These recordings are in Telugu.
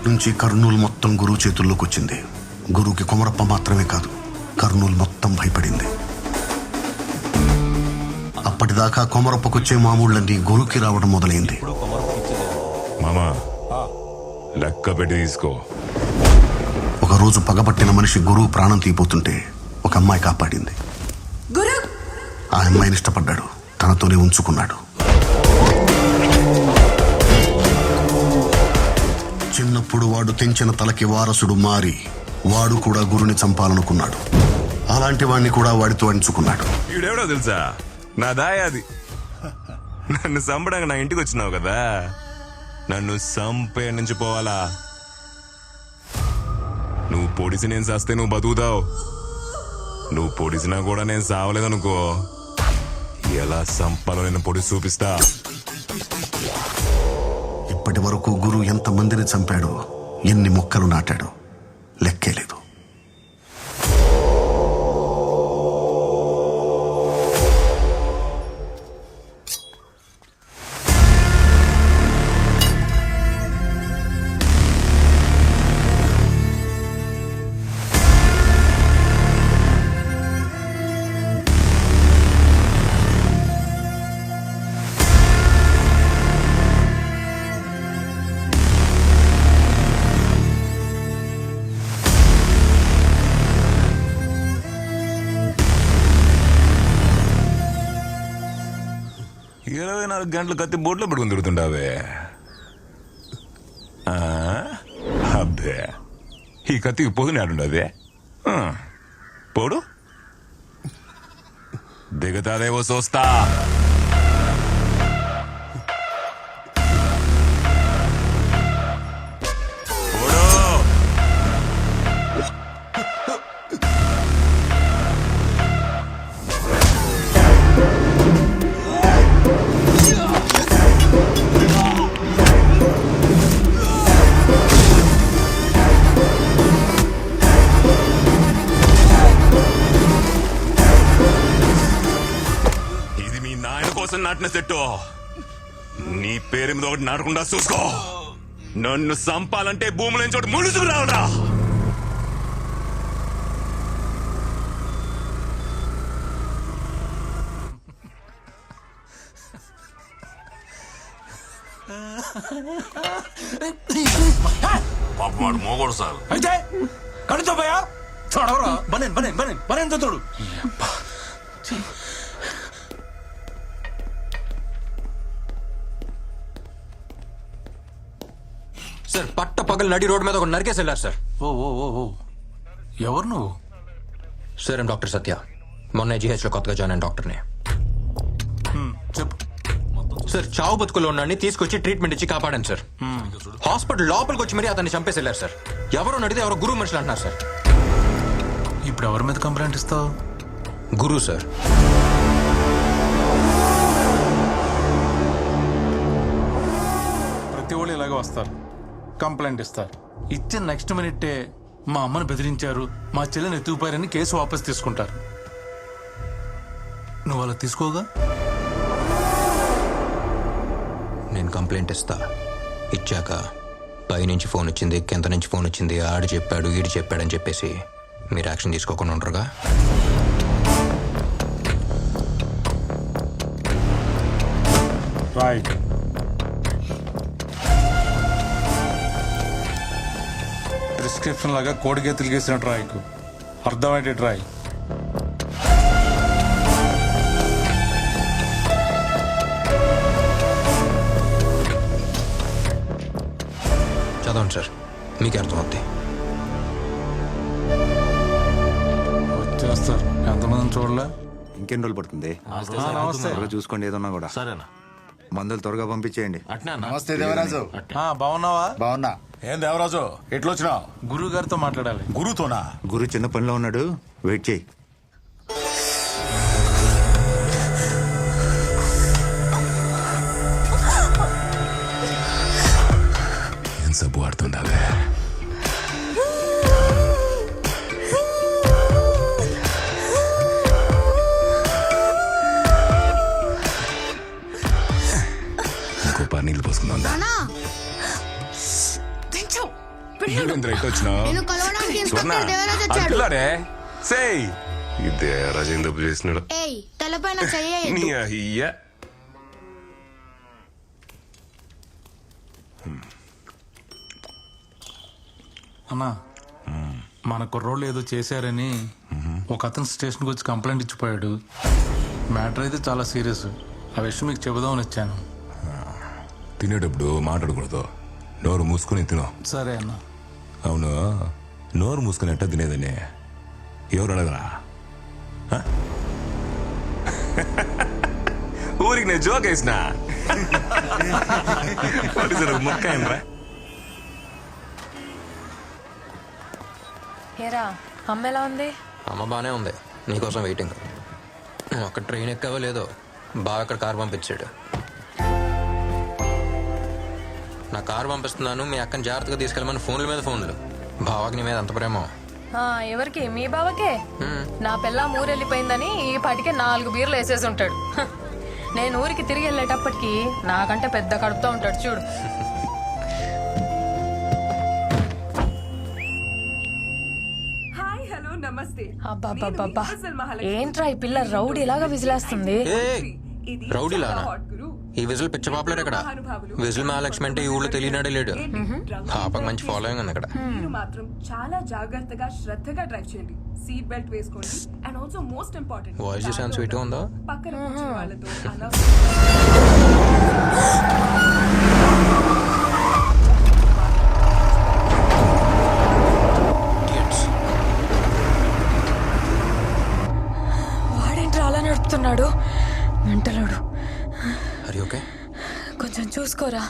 అప్పటి నుంచి కర్నూలు మొత్తం గురువు చేతుల్లోకి వచ్చింది గురువుకి కొమరప్ప మాత్రమే కాదు కర్నూలు మొత్తం భయపడింది. అప్పటిదాకా కొమరప్పకొచ్చే మామూళ్ళన్నీ గురువుకి రావడం మొదలైంది. మామా లెక్క పెట్టి తీసుకో. ఒకరోజు పగబట్టిన మనిషి గురువు ప్రాణం తీపోతుంటే ఒక అమ్మాయి కాపాడింది. గురు! ఆ అమ్మాయిని ఇష్టపడ్డాడు. తనతోనే ఉంచుకున్నాడు. చిన్నప్పుడు వాడు తెంచిన తలకి వారసుడు మారి వాడు కూడా గురుని చంపాలనుకున్నాడు. అలాంటి వాడిని కూడా వాడితో అంచుకున్నాడు. ఈడెవడో తెలుసా? నా దాయాది. నన్ను చంపడానికి నా ఇంటికి వచ్చినావు కదా. నన్ను చంపే నుంచి పోవాలా? నువ్వు పొడిసి నేను చస్తే నువ్వు బతుకుతావు. నువ్వు పొడిసినా కూడా నేను సావలేదనుకో. ఎలా చంపాలో నేను పొడిసి చూపిస్తా? ఇప్పటి వరకు గురువు ఎంత మందిని చంపాడో ఎన్ని మొక్కలు నాటాడో లెక్కే నాలుగు గంటలు కత్తి బోట్లో పెట్టుకుని తిరుగుతుండావే అబ్బే. ఈ కత్తికి పొదుని ఆడుండదే పోడు. దిగతాదేవో చూస్తా నాటిన సెట్టు. నీ పేరు మీద ఒకటి నాటకుండా చూసుకో. నన్ను సంపాలంటే భూముల నుంచి ఒకటి ముడుచుకు రావడా పాపం వాడు మోగోడు సార్. అయితే కడుతో పోయా? చూడవరా? బనేన్ బనేన్ బనేన్ బనేన్ చూడు సార్ పట్ట పగలు నడి రోడ్డు మీద ఒక నరికేసి వెళ్ళారు సార్. ఓ ఓ ఓ ఓ. ఎవరు నువ్వు? Sir doctor Satya. మొన్న GH లో కొత్తగా జాయిన్ అయిన డాక్టర్ని. చెప్పు. సార్ చావు బతుకులో ఉన్నాడిని తీసుకొచ్చి ట్రీట్మెంట్ ఇచ్చి కాపాడాను సార్. హాస్పిటల్ లోపలికి వచ్చి మరీ అతన్ని చంపేసి వెళ్ళారు సార్. ఎవరు నడితే ఎవరో గురువు మనుషులు అంటున్నారు సార్. ఇప్పుడు ఎవరి మీద కంప్లైంట్ ఇస్తావు? గురువు సార్. ప్రతి వాళ్ళు ఇలాగే వస్తారు. కంప్లైంట్ ఇస్తారు. ఇచ్చిన నెక్స్ట్ మినిట్టే మా అమ్మని బెదిరించారు మా చెల్లిని ఎత్తుకుపోయారని కేసు వాపస్ తీసుకుంటారు. నువ్వు అలా తీసుకోగా? నేను కంప్లైంట్ ఇస్తా. ఇచ్చాక పైనుంచి ఫోన్ వచ్చింది కింద నుంచి ఫోన్ వచ్చింది ఆడు చెప్పాడు ఈడు చెప్పాడని చెప్పేసి మీరు యాక్షన్ తీసుకోకుండా ఉండరుగా? రాయ్ ప్రిస్క్రిప్షన్ లాగా కోడిగేతులు గీసినట్టు రాయకు అర్థమయ్యేటట్టు రాయ్ చదవండి సార్. మీకే అర్థమవుతాయి వచ్చేస్తారు. ఎంతమందిని చూడలే? ఇంకెన్ని రోజులు పడుతుంది? చూసుకోండి ఏదన్నా కూడా. సరేనా? మందులు త్వరగా పంపించేయండి. అట్నా నమస్తే దేవరాజు. ఆ, బాగున్నావా? బాగున్నా. ఏం దేవరాజు? ఎట్లొచ్చినావు? గురువు గారితో మాట్లాడాలి. గురుతోనా? గురు చిన్న పనిలో ఉన్నాడు. వెయిట్ చేయి. నువ్వేంద్ర ఇటు వచ్చినావు నేను కలవడానికి స్వర్ణ ఇన్స్పెక్టర్ దేవరాజ్ వచ్చాడు. అట్లాడే సేయ్. ఇదే రాజేంద్ర తప్పు చేసినాడు ఏయ్ తలపైన చెయ్యి నీ అయ్యా. అన్నా మన కుర్రోళ్ళు ఏదో చేశారని ఒక అతను స్టేషన్కి వచ్చి కంప్లైంట్ ఇచ్చిపోయాడు. మ్యాటర్ అయితే చాలా సీరియస్. ఆ విషయం మీకు చెబుదామని వచ్చాను. తినేటప్పుడు మాట్లాడకూడదు. నోరు మూసుకుని తిను. సరే అన్న. అవును. నోరు మూసుకుని ఎట్ట తినేదని. ఎవరు అడగరా? హ? ఊరికి నేను జోక్ వేసిన? మొక్క ఏరా అమ్మ ఎలా ఉంది? అమ్మ బాగానే ఉంది. నీకోసం వెయిటింగ్ అక్కడ ట్రైన్ ఎక్కావో లేదో బాగా అక్కడ కార్ పంపించాడు. నా కార్ పంపిస్తున్నాను మీ అక్కని జాగ్రత్తగా తీసుకెళ్ళమని ఫోన్ల మీద ఫోన్లు. బావాకి నీ మీద అంత ప్రేమ. ఆ, ఎవరికి? మీ బావకే? నా పిల్ల ఊరెళ్ళిపోయిందని ఈ పాటికి నాలుగు బీర్లు వేసేసి ఉంటాడు. హ. నేను ఊరికి తిరిగి వెళ్ళేటప్పటికి నాకంటే పెద్ద కడుపుతో ఉంటాడు చూడు. హాయ్ హలో నమస్తే. ఏంట్రా ఈ పిల్ల రౌడీ లాగా విజిలేస్తుంది ఏ రౌడీలానా. ఈ విజిల్ పిచ్చ పాపులర్ ఇక్కడ విజిల్ మహాలక్ష్మి అంటే ఈ ఊళ్ళో తెలియనాడే లేడు. పాపకు మంచి ఫాలోయింగ్ ఉంది ఇక్కడ మీరు మాత్రం చాలా జాగ్రత్తగా శ్రద్ధగా డ్రైవ్ చేయండి. సీట్ బెల్ట్ వేసుకోండి. అండ్ ఆల్సో మోస్ట్ ఇంపార్టెంట్ చూసాను sweet గా ఉందా? పక్కన కూర్చున్న వాళ్ళతో చూసుకోరా.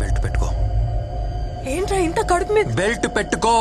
బెల్ట్ పెట్టుకో. ఏంట్రా ఇంత కడుపు మీద? బెల్ట్ పెట్టుకో.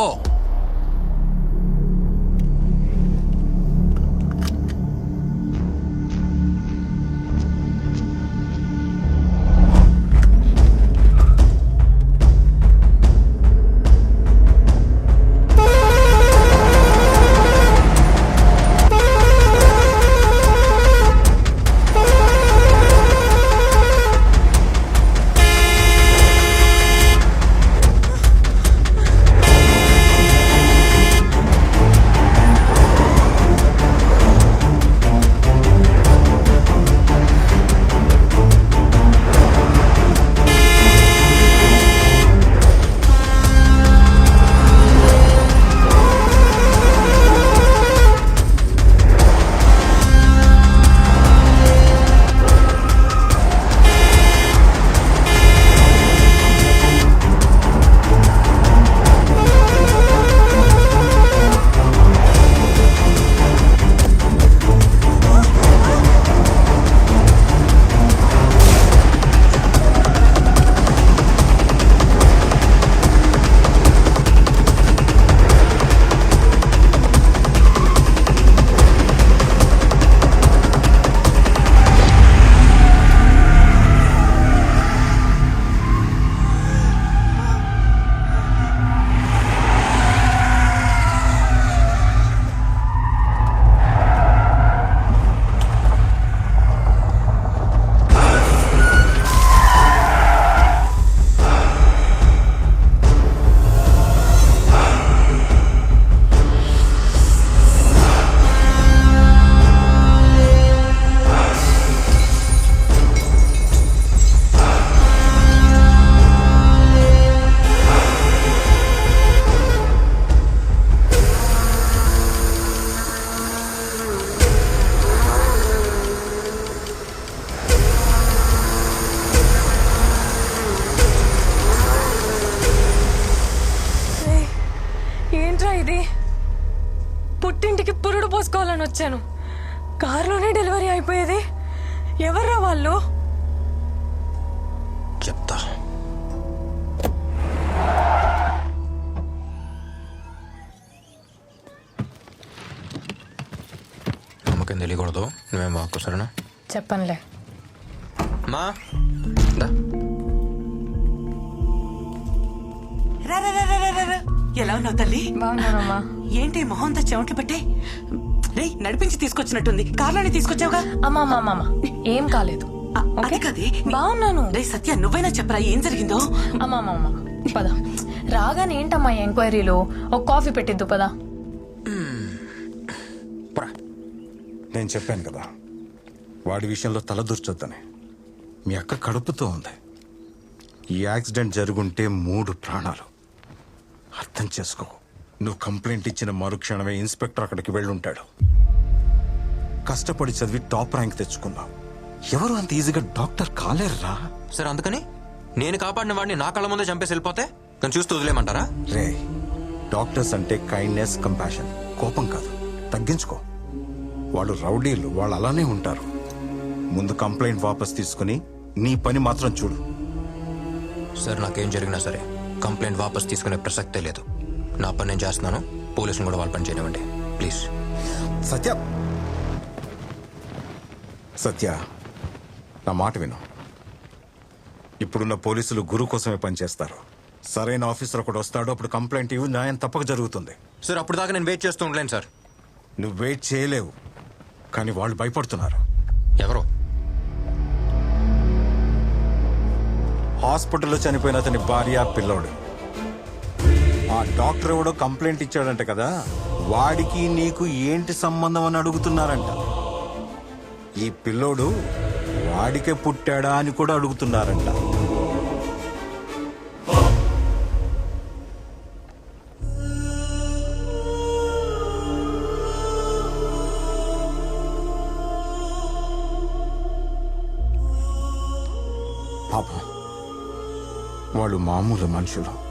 పురుడు పోసుకోవాలని వచ్చాను. కారులోనే డెలివరీ అయిపోయేది. ఎవర్రా వాళ్ళు? చెప్తా. నమ్మకం తెలియకూడదు. నువ్వేం వాక్కు సరేనా? చెప్పనులే. మా? దా. రా రా రా రా రా, రా, రా. ఎలా ఉన్నావు తల్లి? బాగున్నానమ్మా. ఏంటి మొహం అంతా చెమట్లు పట్టే? రే నడిపించి తీసుకొచ్చినట్టుంది. కార్లోనే తీసుకొచ్చావుగా? అమ్మా అమ్మా అమ్మా, ఏం కాలేదు. ఆ? అది కదే. బాగున్నాను. రే సత్య నువ్వైనా చెప్పరా ఏం జరిగిందో? అమ్మా అమ్మా అమ్మా. పద. రాగానే ఏంటమ్మా ఈ ఎంక్వైరీలో? ఒక కాఫీ పెట్టిద్దు పదా. నేను చెప్పాను కదా వాడి విషయంలో తలదూర్చొద్దని మీ అక్క కడుపుతో ఉంది. ఈ యాక్సిడెంట్ జరుగుంటే మూడు ప్రాణాలు. అర్థం చేసుకో. నువ్వు కంప్లైంట్ ఇచ్చిన మరుక్షణమే ఇన్స్పెక్టర్ అక్కడికి వెళ్ళుంటాడు. కష్టపడి చదివి టాప్ ర్యాంక్ తెచ్చుకున్నావు. ఎవరు అంత ఈజీగా డాక్టర్ కాలేరురా? సార్ అందుకని నేను కాపాడిన వాడిని నా కళ్ళ ముందే చంపేసి వెళ్ళిపోతే నేను చూస్తూ వదిలేమంటారా రే డాక్టర్స్ అంటే కైండ్నెస్ కంపాషన్ కోపం కాదు. తగ్గించుకో. వాళ్ళు రౌడీలు వాళ్ళు అలానే ఉంటారు. ముందు కంప్లైంట్ వాపస్ తీసుకుని నీ పని మాత్రం చూడు. సార్ నాకేం జరిగినా సరే కంప్లైంట్ వాపస్ తీసుకునే ప్రసక్తే లేదు. నా పని నేను చేస్తున్నాను. పోలీసులు కూడా వాళ్ళ పని చేయనివ్వండి. ప్లీజ్ సత్య. సత్య నా మాట విను. ఇప్పుడున్న పోలీసులు గురు కోసమే పనిచేస్తారు సరైన ఆఫీసర్ ఒకటి వస్తాడు అప్పుడు కంప్లైంట్ ఇవ్వు న్యాయం తప్పక జరుగుతుంది. సార్ అప్పుడు దాకా నేను వెయిట్ చేస్తూ ఉండలేను సార్. నువ్వు వెయిట్ చేయలేవు. కానీ వాళ్ళు భయపడుతున్నారు. ఎవరు? హాస్పిటల్లో చనిపోయిన అతని భార్య పిల్లోడు. ఆ డాక్టర్ ఎవడో కంప్లైంట్ ఇచ్చాడంట కదా వాడికి నీకు ఏంటి సంబంధం అని అడుగుతున్నారంట. ఈ పిల్లోడు వాడికే పుట్టాడా అని కూడా అడుగుతున్నారంట. పాపం వాళ్ళు మామూలు మనుషులు.